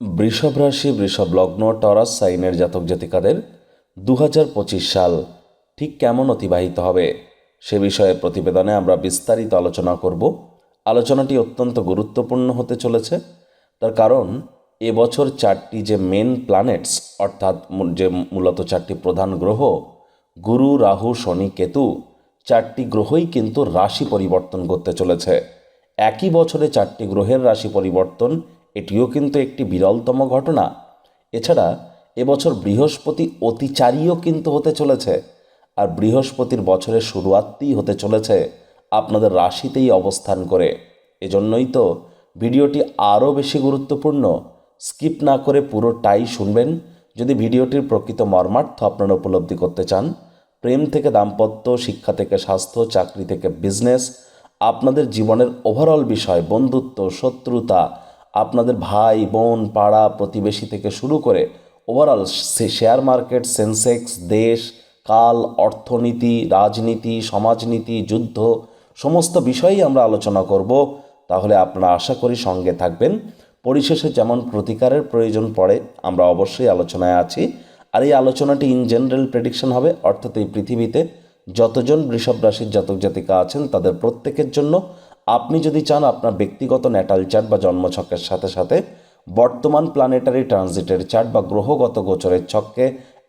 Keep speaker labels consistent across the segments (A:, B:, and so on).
A: বৃষভ রাশি, বৃষভ লগ্ন, টরাস সাইনের জাতক জাতিকাদের দু হাজার পঁচিশ সাল ঠিক কেমন অতিবাহিত হবে? সে বিষয়ে প্রতিবেদনে আমরা বিস্তারিত আলোচনা করব। আলোচনাটি অত্যন্ত গুরুত্বপূর্ণ হতে চলেছে। তার কারণ, এবছর চারটি যে মেন প্ল্যানেটস অর্থাৎ যে মূলত চারটি প্রধান গ্রহ, গুরু, রাহু, শনি, কেতু, চারটি গ্রহই কিন্তু রাশি পরিবর্তন করতে চলেছে। একই বছরে চারটি গ্রহের রাশি পরিবর্তন এটিও কিন্তু একটি বিরলতম ঘটনা। এছাড়া এবছর বৃহস্পতি অতিচারীও কিন্তু হতে চলেছে। আর বৃহস্পতির বছরের শুরুয়াতেই হতে চলেছে আপনাদের রাশিতেই অবস্থান করে। এজন্যই তো ভিডিওটি আরও বেশি গুরুত্বপূর্ণ। স্কিপ না করে পুরোটাই শুনবেন। যদি ভিডিওটির প্রকৃত মর্মার্থ আপনারা উপলব্ধি করতে চান, প্রেম থেকে দাম্পত্য, শিক্ষা থেকে স্বাস্থ্য, চাকরি থেকে বিজনেস, আপনাদের জীবনের ওভারঅল বিষয়, বন্ধুত্ব, শত্রুতা আপনাদের ভাই, বোন, পাড়া, প্রতিবেশী থেকে শুরু করে ওভারঅল শেয়ার মার্কেট সেন্সেক্স দেশ, কাল, অর্থনীতি, রাজনীতি, সমাজনীতি, যুদ্ধ, সমস্ত বিষয়েই আমরা আলোচনা করব। তাহলে আপনারা আশা করি সঙ্গে থাকবেন। পরিশেষে যেমন প্রতিকারের প্রয়োজন পড়ে, আমরা অবশ্যই আলোচনায় আছি। আর এই আলোচনাটি ইন জেনারেল প্রেডিকশন হবে, অর্থাৎ এই পৃথিবীতে যতজন বৃষভ রাশির জাতক জাতিকা আছেন, তাদের প্রত্যেকের জন্য আপনি যদি চান আপনার ব্যক্তিগত ন্যাটাল চার্ট বা জন্মছকের সাথে সাথে বর্তমান প্ল্যানেটারি ট্রানজিটের চার্ট বা গ্রহগত গোচরের ছককে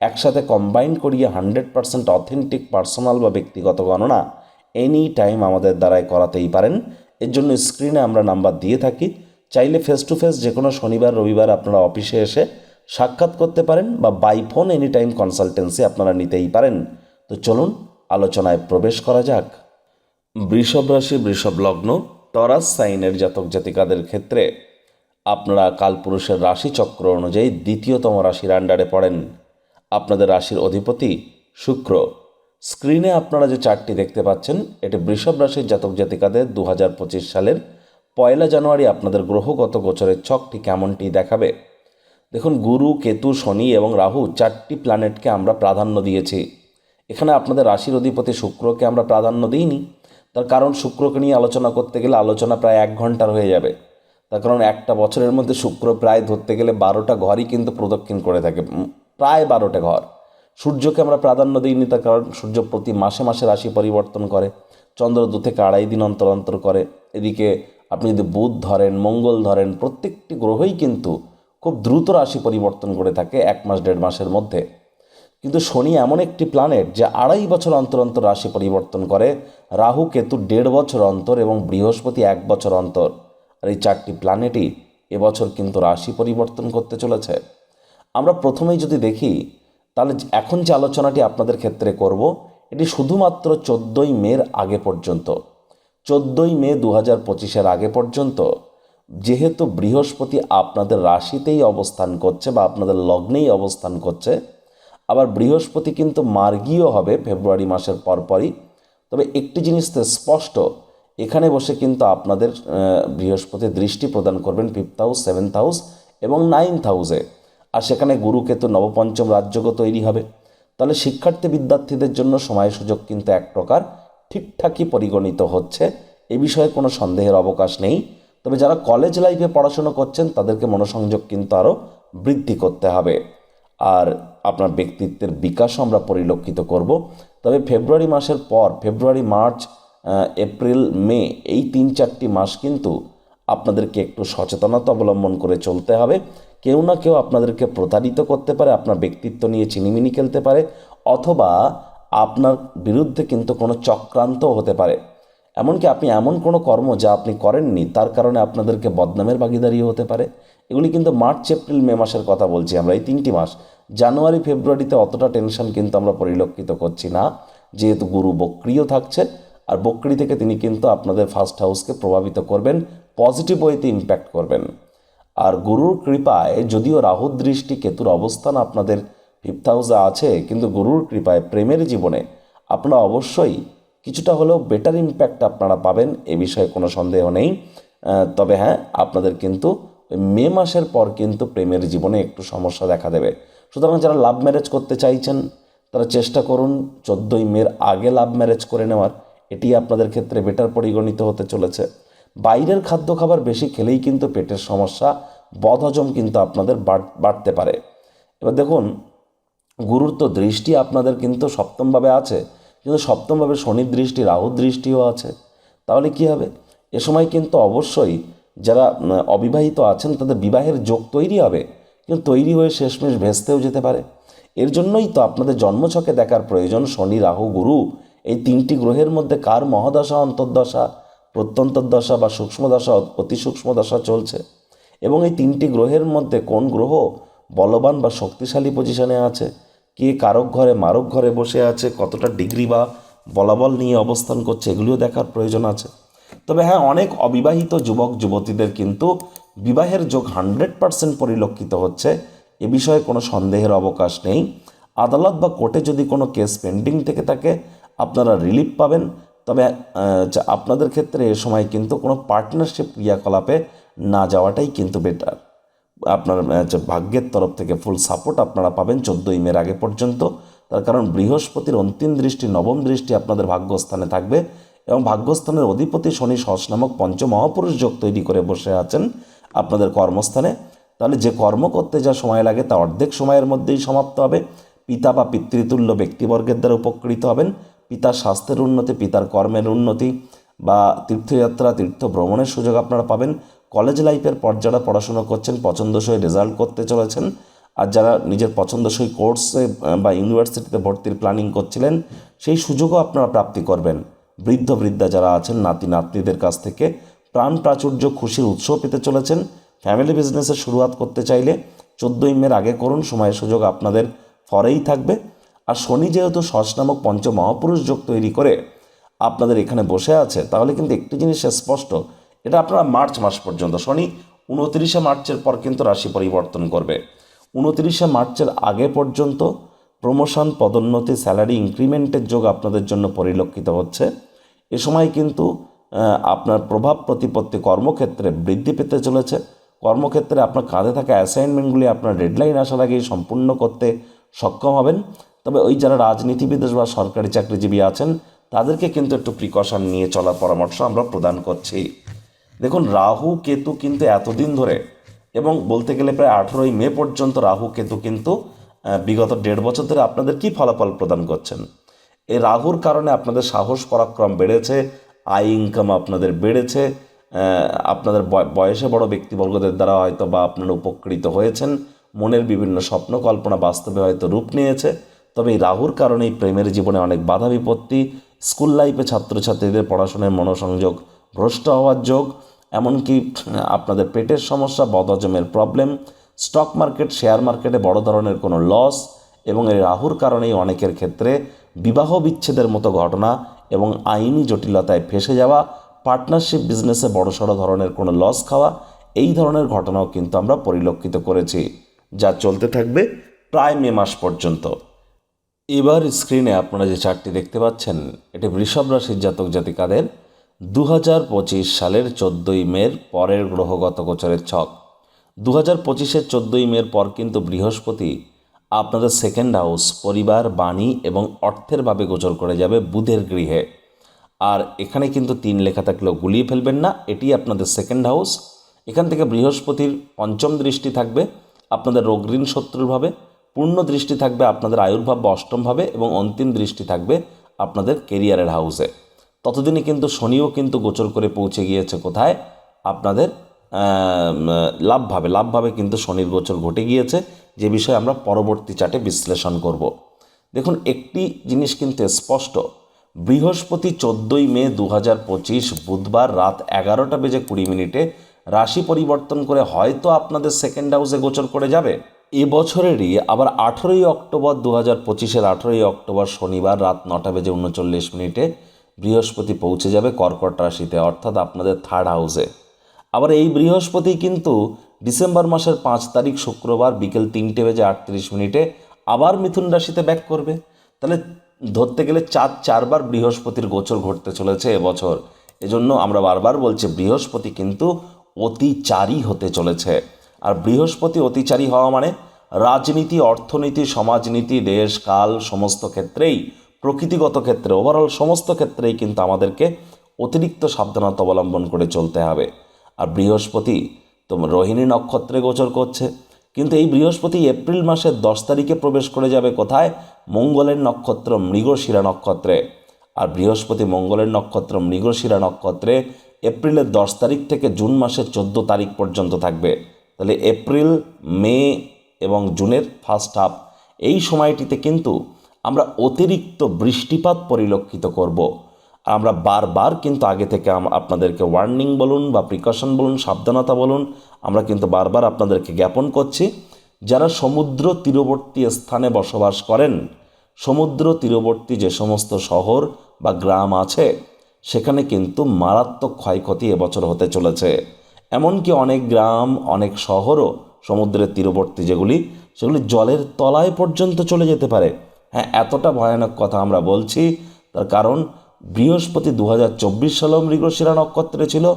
A: একসাথে কম্বাইন করিয়ে হান্ড্রেড পার্সেন্ট অথেন্টিক পার্সোনাল বা ব্যক্তিগত গণনা এনি টাইম আমাদের দ্বারাই করাতেই পারেন। এর জন্য স্ক্রিনে আমরা নাম্বার দিয়ে থাকি। চাইলে ফেস টু ফেস যে কোনো শনিবার, রবিবার আপনারা অফিসে এসে সাক্ষাৎ করতে পারেন বা by phone any time consultancy আপনারা নিতেই পারেন। তো চলুন, আলোচনায় প্রবেশ করা যাক। বৃষভ রাশি, বৃষভ লগ্ন টরাস সাইনের জাতক জাতিকাদের ক্ষেত্রে আপনারা কালপুরুষের রাশি চক্র অনুযায়ী দ্বিতীয়তম রাশির আন্ডারে পড়েন। আপনাদের রাশির অধিপতি শুক্র। স্ক্রিনে আপনারা যে চারটি দেখতে পাচ্ছেন, এটি বৃষভ রাশির জাতক জাতিকাদের দু হাজার পঁচিশ সালের পয়লা জানুয়ারি আপনাদের গ্রহগত গোচরের ছকটি কেমনটি দেখাবে? দেখুন, গুরু, কেতু, শনি এবং রাহু চারটি প্ল্যানেটকে আমরা প্রাধান্য দিয়েছি। এখানে আপনাদের রাশির অধিপতি শুক্রকে আমরা প্রাধান্য দিইনি। তার কারণ শুক্রকে নিয়ে আলোচনা করতে গেলে আলোচনা প্রায় এক ঘণ্টার হয়ে যাবে। তার কারণ একটা বছরের মধ্যে শুক্র প্রায় ধরতে গেলে বারোটা ঘরই কিন্তু প্রদক্ষিণ করে থাকে প্রায় বারোটা ঘর। সূর্যকে আমরা প্রাধান্য দিইনি, তার কারণ সূর্য প্রতি মাসে মাসে রাশি পরিবর্তন করে, চন্দ্র দু থেকে আড়াই দিন অন্তর অন্তর করে। এদিকে আপনি যদি বুধ ধরেন, মঙ্গল ধরেন, প্রত্যেকটি গ্রহই কিন্তু খুব দ্রুত রাশি পরিবর্তন করে থাকে এক মাস, দেড় মাসের মধ্যে। কিন্তু শনি এমন একটি প্ল্যানেট যে আড়াই বছর অন্তর অন্তর রাশি পরিবর্তন করে, রাহু কেতু দেড় বছর অন্তর এবং বৃহস্পতি এক বছর অন্তর। আর এই চারটি প্ল্যানেটই এবছর কিন্তু রাশি পরিবর্তন করতে চলেছে। আমরা প্রথমেই যদি দেখি, তাহলে এখন যে আলোচনাটি আপনাদের ক্ষেত্রে করব, এটি শুধুমাত্র চোদ্দোই মের আগে পর্যন্ত। চোদ্দোই মে দু হাজার পঁচিশের আগে পর্যন্ত। যেহেতু বৃহস্পতি আপনাদের রাশিতেই অবস্থান করছে বা আপনাদের লগ্নেই অবস্থান করছে আবার বৃহস্পতি কিন্তু মার্গীয় হবে ফেব্রুয়ারি মাসের পরপরই। তবে একটি জিনিস তো স্পষ্ট, এখানে বসে কিন্তু আপনাদের বৃহস্পতি দৃষ্টি প্রদান করবেন ফিফথ হাউস সেভেন্থ হাউস এবং নাইন্থ হাউসে আর সেখানে গুরুকেতু নবপঞ্চম রাজ্যগো তৈরি হবে। তাহলে শিক্ষার্থী বিদ্যার্থীদের জন্য সময় সুযোগ কিন্তু এক প্রকার ঠিকঠাকই পরিগণিত হচ্ছে। এ বিষয়ে কোনো সন্দেহের অবকাশ নেই। তবে যারা কলেজ লাইফে পড়াশোনা করছেন, তাদেরকে মনোসংযোগ কিন্তু আরও বৃদ্ধি করতে হবে। আর আপনার ব্যক্তিত্বের বিকাশও আমরা পরিলক্ষিত করব। তবে ফেব্রুয়ারি মাসের পর, ফেব্রুয়ারি, মার্চ এপ্রিল, মে, এই তিন চারটি মাস কিন্তু আপনাদেরকে একটু সচেতনতা অবলম্বন করে চলতে হবে। কেউ না কেউ আপনাদেরকে প্রতারিত করতে পারে, আপনার ব্যক্তিত্ব নিয়ে চিনিমিনি খেলতে পারে, অথবা আপনার বিরুদ্ধে কিন্তু কোনো চক্রান্ত হতে পারে। এমনকি আপনি এমন কোনো কর্ম যা আপনি করেননি, তার কারণে আপনাদেরকে বদনামের ভাগিদারিও হতে পারে। এগুলি কিন্তু মার্চ, এপ্রিল, মে মাসের কথা বলছি আমরা, এই তিনটি মাস। জানুয়ারি, ফেব্রুয়ারিতে অতটা টেনশন কিন্তু আমরা পরিলক্ষিত করছি না, যেহেতু গুরু বক্রিয় থাকছে আর বক্রি থেকে তিনি কিন্তু আপনাদের ফার্স্ট হাউসকে প্রভাবিত করবেন, পজিটিভ ওয়েতে ইম্প্যাক্ট করবেন। আর গুরুর কৃপায়, যদিও রাহুর দৃষ্টি, কেতুর অবস্থান আপনাদের ফিফথ হাউসে আছে, কিন্তু গুরুর কৃপায়, প্রেমের জীবনে, আপনারা অবশ্যই কিছুটা হলেও বেটার ইম্প্যাক্ট আপনারা পাবেন, এ বিষয়ে কোনো সন্দেহ নেই। তবে হ্যাঁ আপনাদের কিন্তু মে মাসের পর কিন্তু প্রেমের জীবনে একটু সমস্যা দেখা দেবে। সুতরাং যারা লাভ ম্যারেজ করতে চাইছেন, তারা চেষ্টা করুন চোদ্দোই মের আগে লাভ ম্যারেজ করে নেওয়ার। এটি আপনাদের ক্ষেত্রে বেটার পরিগণিত হতে চলেছে। বাইরের খাদ্য খাবার বেশি খেলেই কিন্তু পেটের সমস্যা, বদহজম কিন্তু আপনাদের বাড়- বাড়তে পারে। এবার দেখুন গুরুর তো দৃষ্টি আপনাদের কিন্তু সপ্তমভাবে আছে। কিন্তু সপ্তমভাবে শনির দৃষ্টি, রাহুর দৃষ্টিও আছে। তাহলে কি হবে? এ সময় কিন্তু অবশ্যই যারা অবিবাহিত আছেন, তাদের বিবাহের যোগ তৈরি হবে। কিন্তু তৈরি হয়ে শেষমেশ ভেস্তেও যেতে পারে। এর জন্যই তো আপনাদের জন্মছকে দেখার প্রয়োজন শনি, রাহু, গুরু। এই তিনটি গ্রহের মধ্যে কার মহাদশা, অন্তর্দশা, প্রত্যন্তর্দশা বা সূক্ষ্ম দশা অতি সূক্ষ্ম দশা চলছে? এবং এই তিনটি গ্রহের মধ্যে কোন গ্রহ বলবান বা শক্তিশালী পজিশনে আছে? কে কারক ঘরে মারক ঘরে বসে আছে, কতটা ডিগ্রি বা বলাবল নিয়ে অবস্থান করছে, এগুলিও দেখার প্রয়োজন আছে। তবে হ্যাঁ অনেক অবিবাহিত যুবক, যুবতীদের কিন্তু বিবাহের যোগ হান্ড্রেড পার্সেন্ট পরিলক্ষিত হচ্ছে। এ বিষয়ে কোনো সন্দেহের অবকাশ নেই। আদালত বা কোর্টে যদি কোনো কেস পেন্ডিং থেকে থাকে, আপনারা রিলিফ পাবেন। তবে আপনাদের ক্ষেত্রে এ সময় কিন্তু কোনো পার্টনারশিপ ক্রিয়াকলাপে না যাওয়াটাই কিন্তু বেটার। আপনার ভাগ্যের তরফ থেকে ফুল সাপোর্ট আপনারা পাবেন চোদ্দোই মের আগে পর্যন্ত। তার কারণ বৃহস্পতির অন্তিম দৃষ্টি, নবম দৃষ্টি আপনাদের ভাগ্যস্থানে থাকবে এবং ভাগ্যস্থানের অধিপতি শনি সহস নামক পঞ্চমহাপুরুষ যোগ তৈরি করে বসে আছেন আপনাদের কর্মস্থানে। তাহলে যে কর্ম করতে যা সময় লাগে তা অর্ধেক সময়ের মধ্যেই সমাপ্ত হবে। পিতা বা পিতৃতুল্য ব্যক্তিবর্গের দ্বারা উপকৃত হবেন। পিতার স্বাস্থ্যের উন্নতি, পিতার কর্মের উন্নতি বা তীর্থযাত্রা তীর্থ ভ্রমণের সুযোগ আপনারা পাবেন। কলেজ লাইফের পর যারা পড়াশোনা করছেন, পছন্দসই রেজাল্ট করতে চলেছেন আর যারা নিজের পছন্দসই কোর্সে বা ইউনিভার্সিটিতে ভর্তির প্ল্যানিং করছিলেন, সেই সুযোগও আপনারা প্রাপ্তি করবেন। বৃদ্ধ, বৃদ্ধা যারা আছেন, নাতি, নাতনিদের কাছ থেকে প্রাণ প্রাচুর্য, খুশির উৎস পেতে চলেছেন। ফ্যামিলি বিজনেসের শুরুয়াত করতে চাইলে চোদ্দোই মের আগে করুন সময় সুযোগ আপনাদের ফরেই থাকবে। আর শনি যেহেতু শস নামক পঞ্চ মহাপুরুষ যোগ তৈরি করে আপনাদের এখানে বসে আছে, তাহলে কিন্তু একটি জিনিস স্পষ্ট এটা আপনারা মার্চ মাস পর্যন্ত, শনি উনতিরিশে মার্চের পর কিন্তু রাশি পরিবর্তন করবে। উনতিরিশে মার্চের আগে পর্যন্ত প্রমোশন পদোন্নতি স্যালারি ইনক্রিমেন্টের যোগ আপনাদের জন্য পরিলক্ষিত হচ্ছে। এ সময় কিন্তু আপনার প্রভাব প্রতিপত্তি কর্মক্ষেত্রে বৃদ্ধি পেতে চলেছে। কর্মক্ষেত্রে আপনার কাঁধে থাকা অ্যাসাইনমেন্টগুলি আপনার ডেডলাইন আসার আগেই সম্পূর্ণ করতে সক্ষম হবেন। তবে ওই যারা রাজনীতিবিদ বা সরকারি চাকরিজীবী আছেন, তাদেরকে কিন্তু একটু প্রিকশন নিয়ে চলার পরামর্শ আমরা প্রদান করছি। দেখুন, রাহু কেতু কিন্তু এতদিন ধরে, এবং বলতে গেলে প্রায় আঠেরোই মে পর্যন্ত রাহু কেতু কিন্তু বিগত দেড় বছর ধরে আপনাদের কি ফলাফল প্রদান করছেন? এই রাহুর কারণে আপনাদের সাহস, পরাক্রম বেড়েছে, আয় ইনকাম আপনাদের বেড়েছে আপনাদের বয়- বয়সে বড় ব্যক্তিবর্গদের দ্বারা হয়তো বা আপনারা উপকৃত হয়েছেন, মনের বিভিন্ন স্বপ্ন কল্পনা বাস্তবে হয়তো রূপ নিয়েছে, তবে এই রাহুর কারণে এই প্রেমের জীবনে অনেক বাধা বিপত্তি, স্কুল লাইফে ছাত্রছাত্রীদের পড়াশোনায় মনোসংযোগ ভ্রষ্ট হওয়ার যোগ এমনকি, আপনাদের পেটের সমস্যা, বদহজমের প্রবলেম স্টক মার্কেট শেয়ার মার্কেটে বড় ধরনের কোনো লস এবং এই রাহুর কারণেই অনেকের ক্ষেত্রে বিবাহ বিচ্ছেদের মতো ঘটনা এবং আইনি জটিলতায় ফেসে যাওয়া পার্টনারশিপ বিজনেসে বড়সড় ধরনের কোনো লস খাওয়া, এই ধরনের ঘটনাও কিন্তু আমরা পরিলক্ষিত করেছি, যা চলতে থাকবে প্রায় মে মাস পর্যন্ত। এবার স্ক্রিনে আপনারা যে চারটি দেখতে পাচ্ছেন, এটি বৃষভ রাশির জাতক জাতিকাদের দু হাজার পঁচিশ সালের চোদ্দোই মের পরের গ্রহগত গোচরের ছক। দু হাজার পঁচিশের চোদ্দোই মের পর কিন্তু বৃহস্পতি আপনাদের সেকেন্ড হাউস পরিবার, বাণী এবং অর্থের ভাবে গোচর করে যাবে বুধের গৃহে। আর এখানে কিন্তু তিন লেখা থাকলেও গুলিয়ে ফেলবেন না, এটি আপনাদের সেকেন্ড হাউস এখান থেকে বৃহস্পতির পঞ্চম দৃষ্টি থাকবে আপনাদের রোগ ঋণ শত্রুরভাবে পূর্ণ দৃষ্টি থাকবে আপনাদের আয়ুর্ভাব বা অষ্টমভাবে এবং অন্তিম দৃষ্টি থাকবে আপনাদের কেরিয়ারের হাউসে ততদিনে কিন্তু শনিও কিন্তু গোচর করে পৌঁছে গিয়েছে কোথায়? আপনাদের লাভভাবে লাভভাবে কিন্তু শনির গোচর ঘটে গিয়েছে। যে বিষয়ে আমরা পরবর্তী চাটে বিশ্লেষণ করব। দেখুন, একটি জিনিস কিন্তু স্পষ্ট। বৃহস্পতি চোদ্দোই মে দু হাজার পঁচিশ, বুধবার রাত এগারোটা বেজে কুড়ি মিনিটে রাশি পরিবর্তন করে হয়তো আপনাদের সেকেন্ড হাউসে গোচর করে যাবে। এবছরেরই আবার আঠেরোই অক্টোবর দু হাজার পঁচিশের আঠেরোই অক্টোবর শনিবার রাত নটা বেজে উনচল্লিশ মিনিটে বৃহস্পতি পৌঁছে যাবে কর্কট রাশিতে, অর্থাৎ আপনাদের থার্ড হাউসে আবার এই বৃহস্পতি কিন্তু ডিসেম্বর মাসের পাঁচ তারিখ শুক্রবার বিকেল তিনটে বেজে আটত্রিশ মিনিটে আবার মিথুন রাশিতে ব্যাক করবে। তাহলে ধরতে গেলে চার চারবার বৃহস্পতির গোচর ঘটতে চলেছে এবছর। এজন্য আমরা বারবার বলছি বৃহস্পতি কিন্তু অতিচারী হতে চলেছে। আর বৃহস্পতি অতিচারী হওয়া মানে রাজনীতি, অর্থনীতি, সমাজনীতি, দেশ, কাল, সমস্ত ক্ষেত্রেই প্রকৃতিগত ক্ষেত্রে ওভারঅল সমস্ত ক্ষেত্রেই কিন্তু আমাদেরকে অতিরিক্ত সাবধানতা অবলম্বন করে চলতে হবে। আর বৃহস্পতি, তো রোহিণী নক্ষত্রে গোচর করছে। কিন্তু এই বৃহস্পতি এপ্রিল মাসের দশ তারিখে প্রবেশ করে যাবে কোথায়? মঙ্গলের নক্ষত্র মৃগশিরা নক্ষত্রে। আর বৃহস্পতি মঙ্গলের নক্ষত্র মৃগশিরা নক্ষত্রে এপ্রিলের দশ তারিখ থেকে জুন মাসের চোদ্দ তারিখ পর্যন্ত থাকবে। তাহলে এপ্রিল, মে এবং জুনের ফার্স্ট হাফ এই সময়টিতে কিন্তু আমরা অতিরিক্ত বৃষ্টিপাত পরিলক্ষিত করব। আমরা বারবার কিন্তু আগে থেকে আপনাদেরকে ওয়ার্নিং বলুন বা প্রিকশন বলুন, সাবধানতা বলুন, আমরা কিন্তু বারবার আপনাদেরকে জ্ঞাপন করছি। যারা সমুদ্র তীরবর্তী স্থানে বসবাস করেন, সমুদ্র তীরবর্তী যে সমস্ত শহর বা গ্রাম আছে, সেখানে কিন্তু মারাত্মক ক্ষয়ক্ষতি এবছর হতে চলেছে। এমনকি অনেক গ্রাম, অনেক শহরও সমুদ্রের তীরবর্তী যেগুলি, সেগুলি জলের তলায় পর্যন্ত চলে যেতে পারে। হ্যাঁ এতটা ভয়ানক কথা আমরা বলছি। তার কারণ, বৃহস্পতি দু হাজার চব্বিশ সালেও মৃগশিরা নক্ষত্রে ছিল,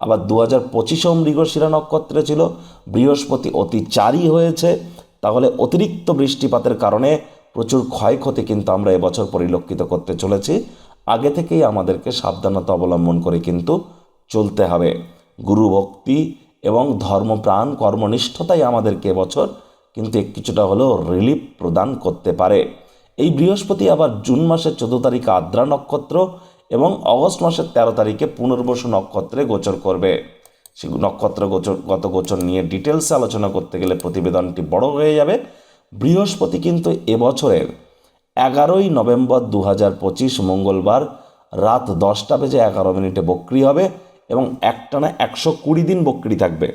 A: আবার দু হাজার পঁচিশেও মৃগশিরা নক্ষত্রে ছিল। বৃহস্পতি অতিচারী হয়েছে, তাহলে অতিরিক্ত বৃষ্টিপাতের কারণে প্রচুর ক্ষয়ক্ষতি কিন্তু আমরা এবছর পরিলক্ষিত করতে চলেছি। আগে থেকেই আমাদেরকে সাবধানতা অবলম্বন করে কিন্তু চলতে হবে। গুরু ভক্তি এবং ধর্মপ্রাণ কর্মনিষ্ঠতাই আমাদেরকে এবছর কিন্তু কিছুটা হলেও রিলিফ প্রদান করতে পারে। এই বৃহস্পতি আবার জুন মাসের চোদ্দ তারিখে আদ্রা নক্ষত্র এবং অগস্ট মাসের তেরো তারিখে পুনর্বসু নক্ষত্রে গোচর করবে। সে নক্ষত্র গোচর, গত গোচর নিয়ে ডিটেলসে আলোচনা করতে গেলে প্রতিবেদনটি বড় হয়ে যাবে। বৃহস্পতি কিন্তু এবছরের এগারোই নভেম্বর দু হাজার পঁচিশ মঙ্গলবার রাত দশটা বেজে এগারো মিনিটে বক্রি হবে এবং একটানা একশো কুড়ি দিন বক্রি থাকবে।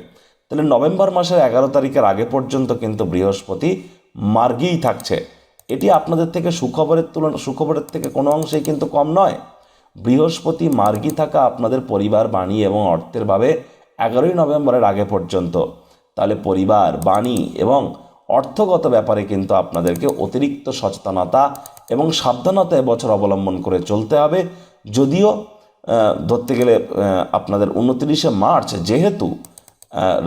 A: তাহলে নভেম্বর মাসের এগারো তারিখের আগে পর্যন্ত কিন্তু বৃহস্পতি মার্গেই থাকছে। এটি আপনাদের থেকে সুখবরের তুলনা সুখবরের থেকে কোনো অংশেই কিন্তু কম নয়। বৃহস্পতি মার্গী থাকা আপনাদের পরিবার, বাণী এবং অর্থের ভাবে এগারোই নভেম্বরের আগে পর্যন্ত। তাহলে পরিবার, বাণী এবং অর্থগত ব্যাপারে কিন্তু আপনাদেরকে অতিরিক্ত সচেতনতা এবং সাবধানতা বছর অবলম্বন করে চলতে হবে। যদিও ধরতে গেলে আপনাদের উনত্রিশে মার্চ যেহেতু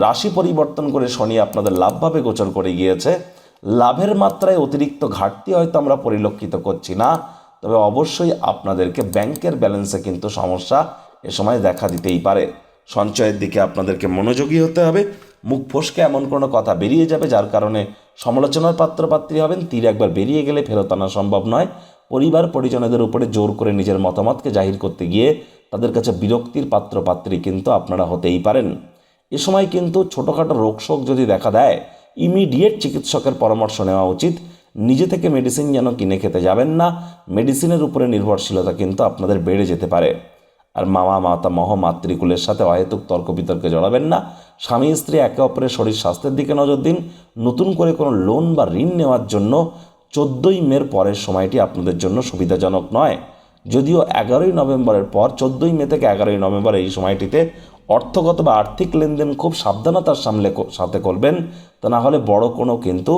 A: রাশি পরিবর্তন করে শনি আপনাদের লাভভাবে গোচর করে গিয়েছে লাভের মাত্রায় অতিরিক্ত ঘাটতি হয়তো আমরা পরিলক্ষিত করছি না। তবে অবশ্যই আপনাদেরকে ব্যাংকের ব্যালেন্সে কিন্তু সমস্যা এ সময় দেখা দিতেই পারে। সঞ্চয়ের দিকে আপনাদেরকে মনোযোগী হতে হবে। মুখ ফসকে এমন কোনো কথা বেরিয়ে যাবে যার কারণে সমালোচনার পাত্রপাত্রী হবেন, তীর একবার বেরিয়ে গেলে ফেরত আনা সম্ভব নয়। পরিবার পরিজনদের উপরে জোর করে নিজের মতামতকে জাহির করতে গিয়ে তাদের কাছে বিরক্তির পাত্রপাত্রী কিন্তু আপনারা হতেই পারেন। এ সময় কিন্তু ছোটোখাটো রোগশোক যদি দেখা দেয় ইমিডিয়েট চিকিৎসকের পরামর্শ নেওয়া উচিত। নিজে থেকে মেডিসিন যেন কিনে খেতে যাবেন না। মেডিসিনের উপরে নির্ভরশীলতা কিন্তু আপনাদের বেড়ে যেতে পারে। আর মামা, মাতা, মহ, মাতৃকুলের সাথে অহেতুক তর্ক বিতর্কে জড়াবেন না। স্বামী, স্ত্রী একে অপরের শরীর স্বাস্থ্যের দিকে নজর দিন। নতুন করে কোনো লোন বা ঋণ নেওয়ার জন্য চোদ্দোই মের পরের সময়টি আপনাদের জন্য সুবিধাজনক নয়। যদিও এগারোই নভেম্বরের পর, চোদ্দোই মে থেকে এগারোই নভেম্বর এই সময়টিতে অর্থগত বা আর্থিক লেনদেন খুব সাবধানতার সামলে সাথে করবেন, তা না হলে বড় কোনো কিন্তু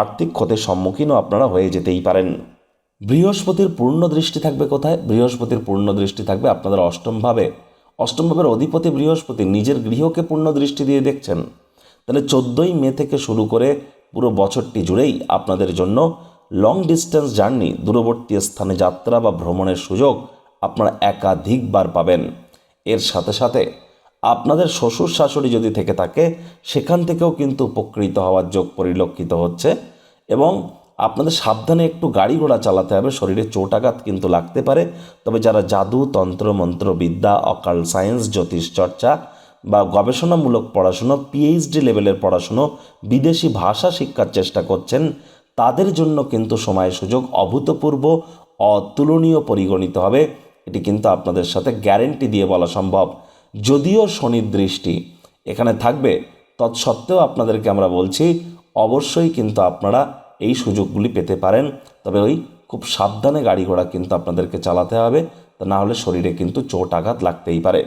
A: আর্থিক ক্ষতির সম্মুখীনও আপনারা হয়ে যেতেই পারেন। বৃহস্পতির পূর্ণ দৃষ্টি থাকবে কোথায়? বৃহস্পতির পূর্ণ দৃষ্টি থাকবে আপনাদের অষ্টমভাবে অষ্টমভাবের অধিপতি বৃহস্পতি নিজের গৃহকে পূর্ণ দৃষ্টি দিয়ে দেখছেন। তাহলে চোদ্দোই মে থেকে শুরু করে পুরো বছরটি জুড়েই আপনাদের জন্য লং ডিস্টেন্স জার্নি দূরবর্তী স্থানে যাত্রা বা ভ্রমণের সুযোগ আপনারা একাধিকবার পাবেন। এর সাথে সাথে আপনাদের শ্বশুর শাশুড়ি যদি থেকে থাকে, সেখান থেকেও কিন্তু উপকৃত হওয়ার যোগ পরিলক্ষিত হচ্ছে এবং আপনাদের সাবধানে একটু গাড়ি ঘোড়া চালাতে হবে, শরীরে চোটাঘাত কিন্তু লাগতে পারে। তবে যারা জাদু, তন্ত্র মন্ত্র বিদ্যা অকাল সায়েন্স জ্যোতিষ চর্চা বা গবেষণামূলক পড়াশুনো পিএইচডি লেভেলের পড়াশুনো, বিদেশি ভাষা শিক্ষার চেষ্টা করছেন, তাদের জন্য কিন্তু সময় সুযোগ অভূতপূর্ব, অতুলনীয় পরিগণিত হবে। এটি কিন্তু আপনাদের সাথে গ্যারেন্টি দিয়ে বলা সম্ভব। যদিও শনির দৃষ্টি এখানে থাকবে, তৎসত্ত্বেও আপনাদেরকে আমরা বলছি, অবশ্যই কিন্তু আপনারা এই সুযোগগুলি পেতে পারেন। তবে ওই খুব সাবধানে গাড়ি ঘোড়া কিন্তু আপনাদেরকে চালাতে হবে, তা না হলে শরীরে কিন্তু চোট আঘাত লাগতেই পারে।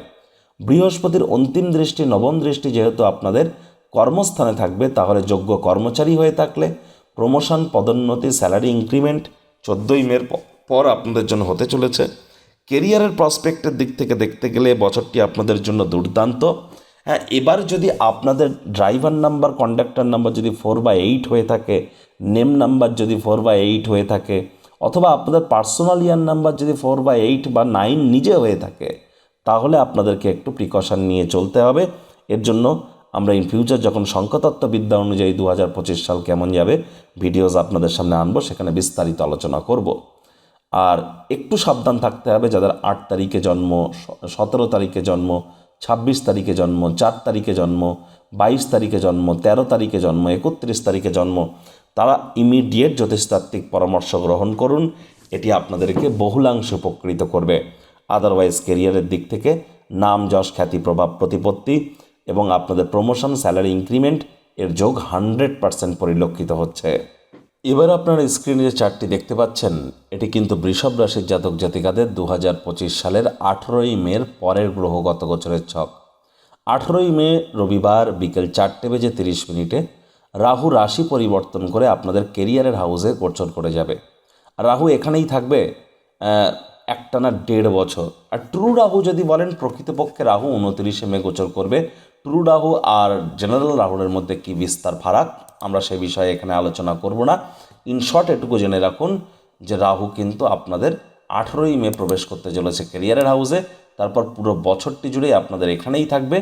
A: বৃহস্পতির অন্তিম দৃষ্টি, নবম দৃষ্টি যেহেতু আপনাদের কর্মস্থানে থাকবে, তাহলে যোগ্য কর্মচারী হয়ে থাকলে প্রমোশন পদোন্নতি স্যালারি ইনক্রিমেন্ট চোদ্দোই মের পর আপনাদের জন্য হতে চলেছে। কেরিয়ারের প্রসপেক্টের দিক থেকে দেখতে গেলে বছরটি আপনাদের জন্য দুর্দান্ত। হ্যাঁ এবার যদি আপনাদের ড্রাইভার নাম্বার কন্ডাক্টর নাম্বার যদি ফোর বাই এইট হয়ে থাকে নেম নাম্বার যদি ফোর বাই এইট হয়ে থাকে, অথবা আপনাদের পার্সোনাল ইয়ার নাম্বার যদি ফোর বাই এইট বা নাইন নিজে হয়ে থাকে, তাহলে আপনাদেরকে একটু প্রিকশন নিয়ে চলতে হবে। এর জন্য আমরা ইন ফিউচার যখন সংখ্যাতত্ত্ববিদ্যা অনুযায়ী দু হাজার পঁচিশ সাল কেমন যাবে ভিডিওস আপনাদের সামনে আনব, সেখানে বিস্তারিত আলোচনা করব। আর একটু সাবধান থাকতে হবে যাদের আট তারিখে জন্ম, সতেরো তারিখে জন্ম, ছাব্বিশ তারিখে জন্ম, চার তারিখে জন্ম, বাইশ তারিখে জন্ম, তেরো তারিখে জন্ম, একত্রিশ তারিখে জন্ম, তারা ইমিডিয়েট জ্যোতিষতাত্ত্বিক পরামর্শ গ্রহণ করুন। এটি আপনাদেরকে বহুলাংশে উপকৃত করবে। আদারওয়াইজ কেরিয়ারের দিক থেকে নাম, যশ, খ্যাতি, প্রভাব, প্রতিপত্তি এবং আপনাদের প্রমোশন স্যালারি ইনক্রিমেন্ট এর যোগ হান্ড্রেড পার্সেন্ট পরিলক্ষিত হচ্ছে। এবার আপনারা স্ক্রিনে যে চারটি দেখতে পাচ্ছেন, এটি কিন্তু বৃষভ রাশির জাতক জাতিকাদের দু হাজার পঁচিশ সালের আঠেরোই মের পরের গ্রহগত গোচরের ছক। আঠেরোই মে রবিবার বিকেল চারটে বেজে তিরিশ মিনিটে রাহু রাশি পরিবর্তন করে আপনাদের কেরিয়ারের হাউসে গোচর করে যাবে। রাহু এখানেই থাকবে একটানা দেড় বছর। আর ট্রু রাহু যদি বলেন, প্রকৃতপক্ষে রাহু উনতিরিশে মে গোচর করবে। ট্রু রাহু আর জেনারেল রাহুলের মধ্যে কি বিস্তার ফারাক? আমরা সে বিষয়ে এখানে আলোচনা করব না। ইন শর্ট এটুকু জেনে রাখুন যে রাহু কিন্তু আপনাদের আঠেরোই মে প্রবেশ করতে চলেছে ক্যারিয়ারের হাউসে তারপর পুরো বছরটি জুড়েই আপনাদের এখানেই থাকবে।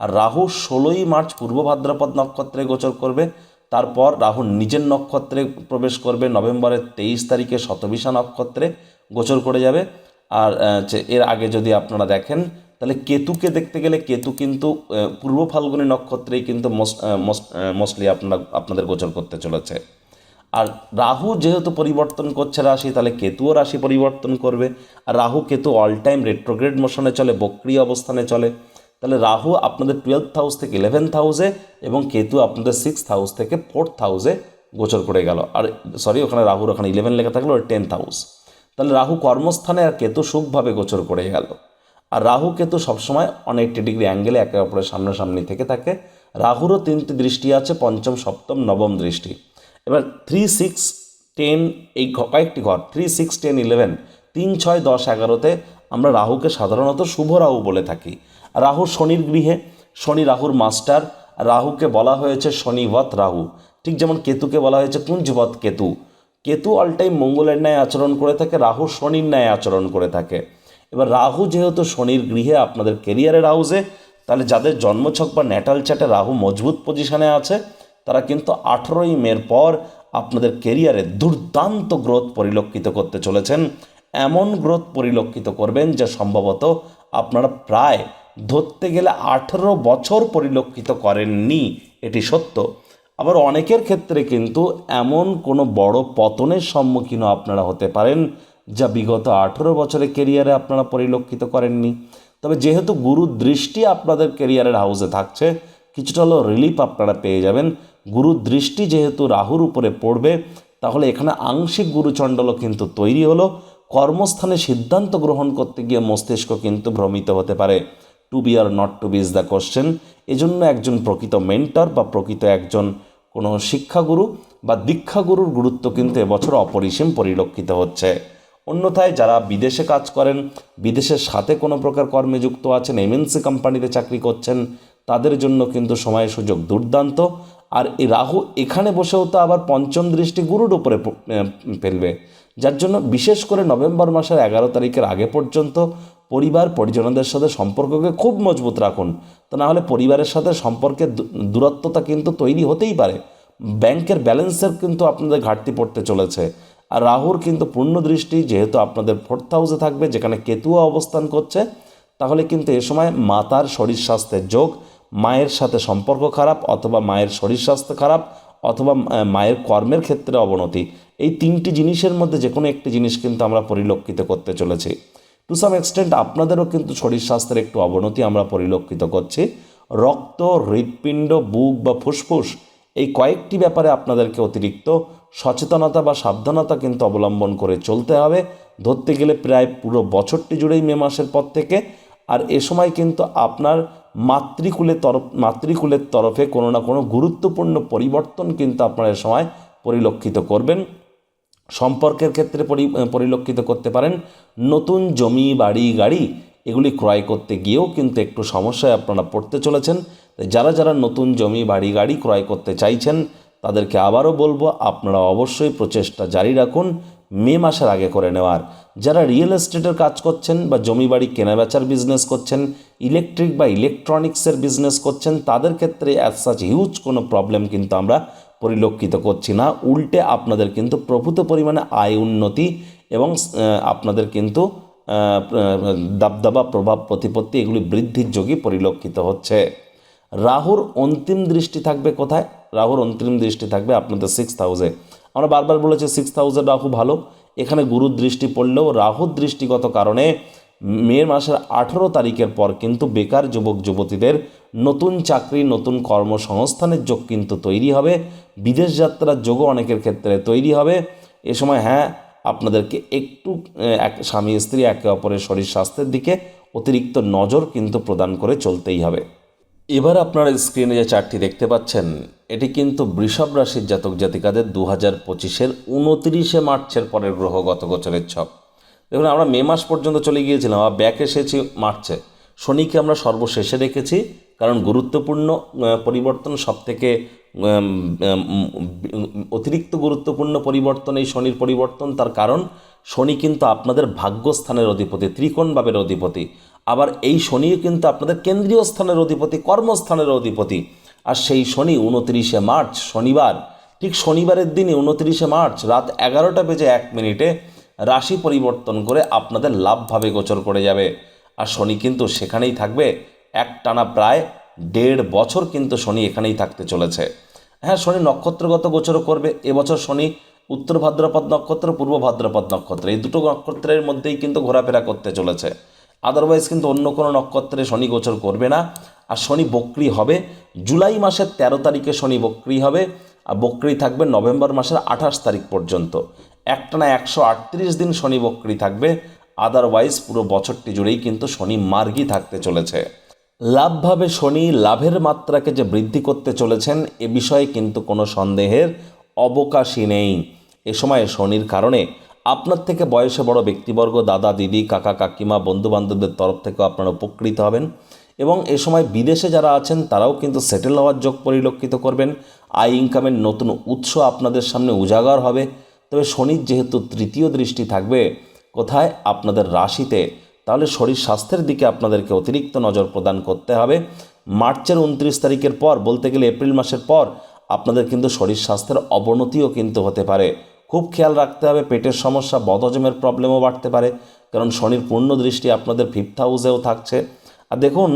A: আর রাহু ষোলোই মার্চ পূর্ব ভাদ্রপদ নক্ষত্রে গোচর করবে। তারপর রাহু নিজের নক্ষত্রে প্রবেশ করবে। নভেম্বরের তেইশ তারিখে শতবিশা নক্ষত্রে গোচর করে যাবে। আর এর আগে যদি আপনারা দেখেন তাহলে কেতুকে দেখতে গেলে কেতু কিন্তু পূর্ব ফাল্গুনী নক্ষত্রেই কিন্তু মোস্টলি আপনারা, আপনাদের গোচর করতে চলেছে। আর রাহু যেহেতু পরিবর্তন করছে রাশি, তাহলে কেতুও রাশি পরিবর্তন করবে। আর Rahu Ketu all time retrograde মোশনে চলে বক্রিয় অবস্থানে চলে। তাহলে রাহু আপনাদের টুয়েলথ হাউস থেকে ইলেভেন্থ হাউসে এবং কেতু আপনাদের সিক্স হাউস থেকে ফোর্থ হাউসে গোচর করে গেল। আর সরি ওখানে রাহুর ওখানে ইলেভেন লেখা থাকল টেন্থ হাউস তাহলে রাহু কর্মস্থানে আর কেতু সুখভাবে গোচর করে গেল। আর রাহু কেতু সবসময় অনেকটি ডিগ্রি অ্যাঙ্গেলে একে অপরের সামনাসামনি থেকে থাকে। রাহুরও তিনটি দৃষ্টি আছে, পঞ্চম, সপ্তম, নবম দৃষ্টি। এবার থ্রি সিক্স টেন এই কয়েকটি ঘর থ্রি সিক্স টেন ইলেভেন তিন, ছয়, দশ, এগারোতে আমরা রাহুকে সাধারণত শুভ রাহু বলে থাকি। রাহু শনির গৃহে, শনি রাহুর মাস্টার, রাহুকে বলা হয়েছে শনিবত রাহু। ঠিক যেমন কেতুকে বলা হয়েছে কুঞ্জবত কেতু। কেতু অল টাইম মঙ্গলের ন্যায় আচরণ করে থাকে, রাহু শনির ন্যায় আচরণ করে থাকে। এবার রাহু যেহেতু শনির গৃহে আপনাদের কেরিয়ারের হাউসে তাহলে যাদের জন্মছক বা ন্যাটাল চ্যাটে রাহু মজবুত পজিশনে আছে, তারা কিন্তু আঠেরোই মের পর আপনাদের কেরিয়ারে দুর্দান্ত গ্রোথ পরিলক্ষিত করতে চলেছেন। এমন গ্রোথ পরিলক্ষিত করবেন যা সম্ভবত আপনারা প্রায় ধরতে গেলে আঠেরো বছর পরিলক্ষিত করেননি, এটি সত্য। আবার অনেকের ক্ষেত্রে কিন্তু এমন কোনো বড় পতনের সম্মুখীনও আপনারা হতে পারেন। যা বিগত আঠেরো বছরের কেরিয়ারে আপনারা পরিলক্ষিত করেননি। তবে যেহেতু গুরুর দৃষ্টি আপনাদের কেরিয়ারের হাউসে থাকছে, কিছুটা হলেও রিলিফ আপনারা পেয়ে যাবেন। গুরুর দৃষ্টি যেহেতু রাহুর উপরে পড়বে, তাহলে এখানে আংশিক গুরুচণ্ডলও কিন্তু তৈরি হলো। কর্মস্থানে সিদ্ধান্ত গ্রহণ করতে গিয়ে মস্তিষ্ক কিন্তু ভ্রমিত হতে পারে। To be or not to be is the question এজন্য একজন প্রকৃত মেন্টর বা প্রকৃত একজন কোনো শিক্ষাগুরু বা দীক্ষাগুরুর গুরুত্ব কিন্তু এবছর অপরিসীম পরিলক্ষিত হচ্ছে। অন্যথায় যারা বিদেশে কাজ করেন, বিদেশের সাথে কোনো প্রকার কর্মে যুক্ত আছেন এমএনসি কোম্পানিতে চাকরি করছেন, তাদের জন্য কিন্তু সময় সুযোগ দুর্দান্ত। আর এই রাহু এখানে বসেও তো আবার পঞ্চম দৃষ্টি গুরুর উপরে ফেলবে। যার জন্য বিশেষ করে নভেম্বর মাসের এগারো তারিখের আগে পর্যন্ত পরিবার, পরিজনদের সাথে সম্পর্ককে খুব মজবুত রাখুন। তা না হলে পরিবারের সাথে সম্পর্কের দূরত্বতা কিন্তু তৈরি হতেই পারে। ব্যাংকের ব্যালেন্সের কিন্তু আপনাদের ঘাটতি পড়তে চলেছে। আর রাহুর কিন্তু পূর্ণ দৃষ্টি যেহেতু আপনাদের ফোর্থ হাউসে থাকবে, যেখানে কেতুয়া অবস্থান করছে, তাহলে কিন্তু এ সময় মাতার শরীর স্বাস্থ্যের যোগ, মায়ের সাথে সম্পর্ক খারাপ অথবা মায়ের শরীর স্বাস্থ্য খারাপ অথবা মায়ের কর্মের ক্ষেত্রে অবনতি। এই তিনটি জিনিসের মধ্যে যে কোনো একটি জিনিস কিন্তু আমরা পরিলক্ষিত করতে চলেছি। টু সাম এক্সটেন্ট আপনাদেরও কিন্তু শরীর স্বাস্থ্যের একটু অবনতি আমরা পরিলক্ষিত করছি। রক্ত, হৃৎপিণ্ড, বুক বা ফুসফুস এই কয়েকটি ব্যাপারে আপনাদেরকে অতিরিক্ত সচেতনতা বা সাবধানতা কিন্তু অবলম্বন করে চলতে হবে। ধরতে গেলে প্রায় পুরো বছরটি জুড়েই মে মাসের পর থেকে। আর এ সময় কিন্তু আপনার মাতৃকুলের তরফ, মাতৃকুলের তরফে কোনো না কোনো গুরুত্বপূর্ণ পরিবর্তন কিন্তু আপনারা এ সময় পরিলক্ষিত করবেন। সম্পর্কের ক্ষেত্রে পরি, পরিলক্ষিত করতে পারেন। নতুন জমি, বাড়ি, গাড়ি এগুলি ক্রয় করতে গিয়েও কিন্তু একটু সমস্যায় আপনারা পড়তে চলেছেন। যারা যারা নতুন জমি, বাড়ি, গাড়ি ক্রয় করতে চাইছেন তাদেরকে আবারও বলব, আপনারা অবশ্যই প্রচেষ্টা জারি রাখুন। মে মাসের আগে করে নেওয়ার। যারা রিয়েল এস্টেটের কাজ করছেন বা জমি বাড়ি কেনাবেচার বিজনেস করছেন ইলেকট্রিক বা ইলেকট্রনিক্সের বিজনেস করছেন, তাদের ক্ষেত্রে অ্যাজ সাচ হিউজ কোনো প্রবলেম কিন্তু আমরা পরিলক্ষিত করছি না। উল্টে আপনাদের কিন্তু প্রভূত পরিমাণে আয় উন্নতি এবং আপনাদের কিন্তু দাবদাবা প্রভাব, প্রতিপত্তি এগুলি বৃদ্ধির যোগী পরিলক্ষিত হচ্ছে। রাহুর অন্তিম দৃষ্টি থাকবে কোথায়? রাহুর অন্তিম দৃষ্টি থাকবে আপনাদের সিক্স হাউসে আমরা বারবার বলেছি সিক্স হাউসের রাহু ভালো। এখানে গুরুর দৃষ্টি পড়লেও রাহুর দৃষ্টিগত কারণে মে মাসের আঠেরো তারিখের পর কিন্তু বেকার যুবক যুবতীদের নতুন চাকরি, নতুন কর্মসংস্থানের যোগ কিন্তু তৈরি হবে। বিদেশ যাত্রার যোগও অনেকের ক্ষেত্রে তৈরি হবে। এ সময় হ্যাঁ আপনাদেরকে একটু এক স্বামী, স্ত্রী একে অপরের শরীর স্বাস্থ্যের দিকে অতিরিক্ত নজর কিন্তু প্রদান করে চলতেই হবে। এবার আপনারা স্ক্রিনে যে চারটি দেখতে পাচ্ছেন, এটি কিন্তু বৃষভ রাশির জাতক জাতিকাদের দু হাজার পঁচিশের উনতিরিশে মার্চের পরের গ্রহগত গোচরের ছক। দেখুন, আমরা মে মাস পর্যন্ত চলে গিয়েছিলাম আর ব্যাক এসেছি মার্চে। শনিকে আমরা সর্বশেষে রেখেছি কারণ গুরুত্বপূর্ণ পরিবর্তন সব থেকে অতিরিক্ত গুরুত্বপূর্ণ পরিবর্তন এই শনির পরিবর্তন, তার কারণ শনি কিন্তু আপনাদের ভাগ্যস্থানের অধিপতি ত্রিকোণ ভাবের অধিপতি। আবার এই শনিও কিন্তু আপনাদের কেন্দ্রীয় স্থানের অধিপতি, কর্মস্থানের অধিপতি। আর সেই শনি উনত্রিশে মার্চ, শনিবার, ঠিক শনিবারের দিনই উনত্রিশে মার্চ, রাত এগারোটা বেজে এক মিনিটে রাশি পরিবর্তন করে আপনাদের লাভভাবে গোচর করে যাবে। আর শনি কিন্তু সেখানেই থাকবে। একটানা প্রায় দেড় বছর কিন্তু শনি এখানেই থাকতে চলেছে। হ্যাঁ শনি নক্ষত্রগত গোচরও করবে। এবছর শনি উত্তর ভাদ্রপদ নক্ষত্র, পূর্ব ভাদ্রপদ নক্ষত্র, এই দুটো নক্ষত্রের মধ্যেই কিন্তু ঘোরাফেরা করতে চলেছে। আদারওয়াইজ কিন্তু অন্য কোনো নক্ষত্রে শনি গোচর করবে না। আর শনি বক্রি হবে, জুলাই মাসের তেরো তারিখে শনি বক্রি হবে, আর বক্রি থাকবে নভেম্বর মাসের আঠাশ তারিখ পর্যন্ত। একটানা একশো আটত্রিশ দিন শনি বক্রি থাকবে আদারওয়াইজ পুরো বছরটি জুড়েই কিন্তু শনি মার্গী থাকতে চলেছে। লাভভাবে শনি লাভের মাত্রাকে যে বৃদ্ধি করতে চলেছেন, এ বিষয়ে কিন্তু কোনো সন্দেহের অবকাশই নেই। এ সময় শনির কারণে আপনার থেকে বয়সে বড় ব্যক্তিবর্গ, দাদা, দিদি, কাকা, কাকিমা বন্ধু বান্ধবদের তরফ থেকেও আপনারা উপকৃত হবেন এবং এ সময় বিদেশে যারা আছেন, তারাও কিন্তু সেটেল হওয়ার যোগ পরিলক্ষিত করবেন। আয় ইনকামের নতুন উৎস আপনাদের সামনে উজাগার হবে। তবে শনির যেহেতু তৃতীয় দৃষ্টি থাকবে কোথায়? আপনাদের রাশিতে। তাহলে শরীর স্বাস্থ্যের দিকে আপনাদেরকে অতিরিক্ত নজর প্রদান করতে হবে। মার্চের উনত্রিশ তারিখের পর, বলতে গেলে এপ্রিল মাসের পর, আপনাদের কিন্তু শরীর স্বাস্থ্যের অবনতিও কিন্তু হতে পারে। খুব খেয়াল রাখতে হবে, পেটের সমস্যা, বদহজমের প্রবলেমও বাড়তে পারে, কারণ শনির পূর্ণ দৃষ্টি আপনাদের ফিফথ হাউসেও থাকছে। আর দেখুন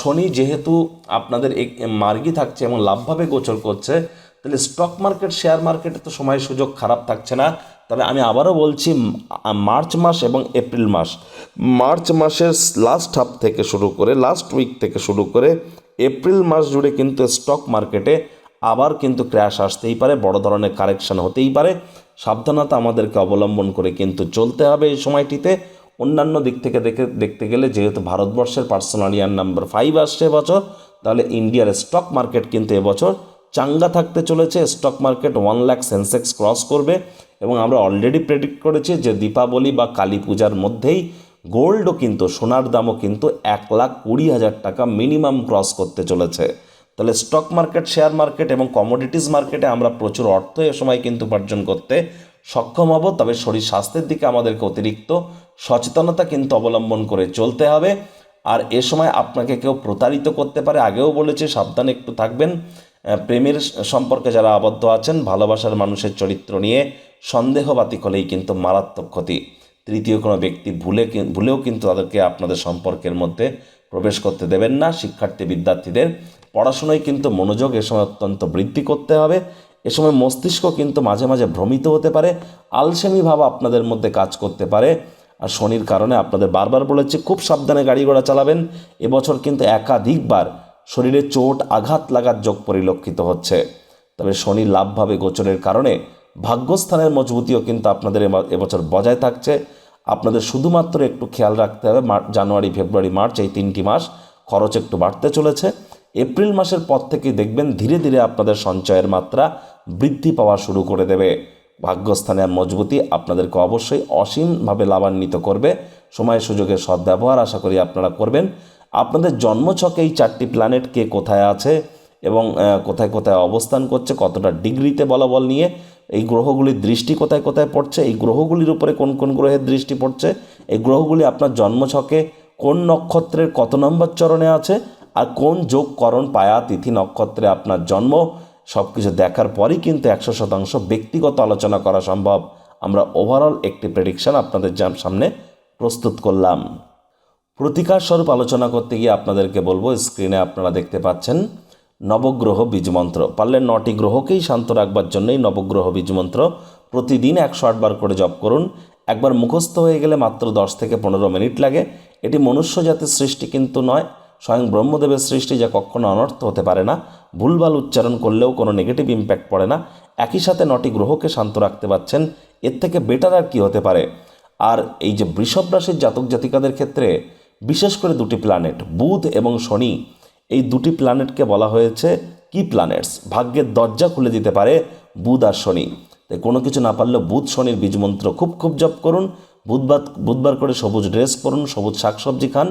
A: শনি যেহেতু আপনাদের মার্গী থাকছে এবং লাভভাবে গোচর করছে, তাহলে স্টক মার্কেট শেয়ার মার্কেটে তো সময় সুযোগ খারাপ থাকছে না। তবে আমি আবারও বলছি মার্চ মাস এবং এপ্রিল মাস। মার্চ মাসের লাস্ট হাফ থেকে শুরু করে লাস্ট উইক থেকে শুরু করে, এপ্রিল মাস জুড়ে কিন্তু স্টক মার্কেটে আবার কিন্তু ক্র্যাশ আসতেই পারে, বড় ধরনের কারেকশন হতেই পারে। সাবধানতা আমাদেরকে অবলম্বন করে কিন্তু চলতে হবে এই সময়টিতে। অন্যান্য দিক থেকে দেখে, দেখতে গেলে যেহেতু ভারতবর্ষের পার্সোনাল ইয়ার নাম্বার ফাইভ আসছে এবছর, তাহলে ইন্ডিয়ার স্টক মার্কেট কিন্তু এবছর চাঙ্গা থাকতে চলেছে। Stock market one lakh Sensex cross করবে এবং আমরা অলরেডি প্রেডিক্ট করেছি যে দীপাবলি বা কালী পূজার মধ্যেই গোল্ডও কিন্তু সোনার দামও কিন্তু এক লাখ কুড়ি হাজার টাকা মিনিমাম ক্রস করতে চলেছে। তাহলে স্টক মার্কেট শেয়ার মার্কেট এবং কমোডিটিস মার্কেটে আমরা প্রচুর অর্থ এ সময় কিন্তু উপার্জন করতে সক্ষম হব। তবে শরীর স্বাস্থ্যের দিকে আমাদেরকে অতিরিক্ত সচেতনতা কিন্তু অবলম্বন করে চলতে হবে। আর এ সময় আপনাকে কেউ প্রতারিত করতে পারে, আগেও বলেছি, সাবধানে একটু থাকবেন। প্রেমের সম্পর্কে যারা আবদ্ধ আছেন, ভালোবাসার মানুষের চরিত্র নিয়ে সন্দেহবাতিক হলেই কিন্তু মারাত্মক ক্ষতি। তৃতীয় কোনো ব্যক্তি ভুলে ভুলেও কিন্তু তাদেরকে আপনাদের সম্পর্কের মধ্যে প্রবেশ করতে দেবেন না। শিক্ষার্থী, বিদ্যার্থীদের পড়াশোনায় কিন্তু মনোযোগ এ সময় অত্যন্ত বৃদ্ধি করতে হবে। এ সময় মস্তিষ্ক কিন্তু মাঝে মাঝে ভ্রমিত হতে পারে, আলসেমি ভাব আপনাদের মধ্যে কাজ করতে পারে। আর শনির কারণে আপনাদের বারবার বলেছি, খুব সাবধানে গাড়ি ঘোড়া চালাবেন। এবছর কিন্তু একাধিকবার শরীরে চোট, আঘাত লাগার যোগ পরিলক্ষিত হচ্ছে। তবে শনি লাভভাবে গোচরের কারণে ভাগ্যস্থানের মজবুতিও কিন্তু আপনাদের এবা- এবছর বজায় থাকছে। আপনাদের শুধুমাত্র একটু খেয়াল রাখতে হবে জানুয়ারি, ফেব্রুয়ারি, মার্চ এই তিনটি মাস খরচ একটু বাড়তে চলেছে। এপ্রিল মাসের পর থেকে দেখবেন ধীরে ধীরে আপনাদের সঞ্চয়ের মাত্রা বৃদ্ধি পাওয়া শুরু করে দেবে। ভাগ্যস্থানের মজবুতি আপনাদেরকে অবশ্যই অসীমভাবে লাভান্বিত করবে। সময় সুযোগের সদ্ব্যবহার আশা করি আপনারা করবেন। আপনাদের জন্মছকে এই চারটি প্ল্যানেট কে কোথায় আছে এবং কোথায় কোথায় অবস্থান করছে, কতটা ডিগ্রিতে বলাবল নিয়ে, এই গ্রহগুলির দৃষ্টি কোথায় কোথায় পড়ছে, এই গ্রহগুলির উপরে কোন কোন গ্রহের দৃষ্টি পড়ছে, এই গ্রহগুলি আপনার জন্মছকে কোন নক্ষত্রের কত নম্বর চরণে আছে কোন যোগ করণ পায়া, তিথি, নক্ষত্রে আপনার জন্ম সব কিছু দেখার পরই কিন্তু একশো শতাংশ ব্যক্তিগত আলোচনা করা সম্ভব। আমরা ওভারঅল একটি প্রেডিকশন আপনাদের সামনে প্রস্তুত করলাম। প্রতিকার স্বরূপ আলোচনা করতে গিয়ে আপনাদেরকে বলব স্ক্রিনে আপনারা দেখতে পাচ্ছেন, নবগ্রহ বীজমন্ত্র। পারলে নটি গ্রহকেই শান্ত রাখবার জন্যই নবগ্রহ বীজমন্ত্র প্রতিদিন একশো আটবার করে জপ করুন। একবার মুখস্থ হয়ে গেলে মাত্র দশ থেকে পনেরো মিনিট লাগে। এটি মনুষ্য জাতির সৃষ্টি কিন্তু নয় স্বয়ং ব্রহ্মদেবের সৃষ্টি যা কখনো অনর্থ হতে পারে না, ভুলভাল উচ্চারণ করলেও কোনো নেগেটিভ ইম্প্যাক্ট পড়ে না, একই সাথে নটি গ্রহকে শান্ত রাখতে পারছেন, এর থেকে বেটার আর কি হতে পারে? আর এই যে বৃষভ রাশির জাতক জাতিকাদের ক্ষেত্রে, বিশেষ করে দুটি প্ল্যানেট বুধ এবং শনি, এই দুটি প্ল্যানেটকে বলা হয়েছে কি প্ল্যানেটস ভাগ্যের দরজা খুলে দিতে পারে বুধ আর শনি। তাই কোনো কিছু না পারলেও বুধ শনির বীজমন্ত্র খুব খুব জপ করুন। বুধবার বুধবার করে সবুজ ড্রেস পরুন, সবুজ শাকসবজি খান,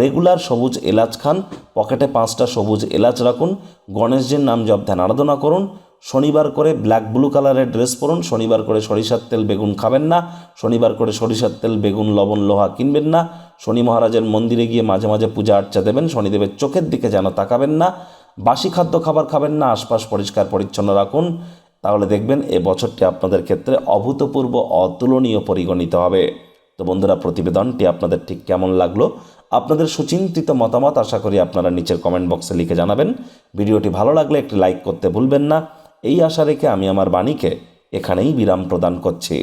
A: রেগুলার সবুজ এলাচ খান, পকেটে পাঁচটা সবুজ এলাচ রাখুন, গণেশজির নাম জপ ধ্যান আরাধনা করুন, শনিবার করে ব্ল্যাক ব্লু কালারের ড্রেস পরুন, শনিবার করে সরিষার তেল বেগুন খাবেন না, শনিবার করে সরিষার তেল, বেগুন, লবণ, লোহা কিনবেন না, শনি মহারাজের মন্দিরে গিয়ে মাঝে মাঝে পূজা আর্চা দেবেন, শনিদেবের চোখের দিকে যেন তাকাবেন না, বাসি খাদ্য খাবার খাবেন না, আশপাশ পরিষ্কার পরিচ্ছন্ন রাখুন তাহলে দেখবেন এ বছরটি আপনাদের ক্ষেত্রে অভূতপূর্ব অতুলনীয় পরিগণিত হবে। তো বন্ধুরা, প্রতিবেদনটি আপনাদের ঠিক কেমন লাগল? আপনাদের সুচিন্তিত মতামত আশা করি আপনারা নিচের কমেন্ট বক্সে লিখে জানাবেন। ভিডিওটি ভালো লাগলে একটি লাইক করতে ভুলবেন না। এই আশা রেখে আমি আমার বাণীকে এখানেই বিরাম প্রদান করছি।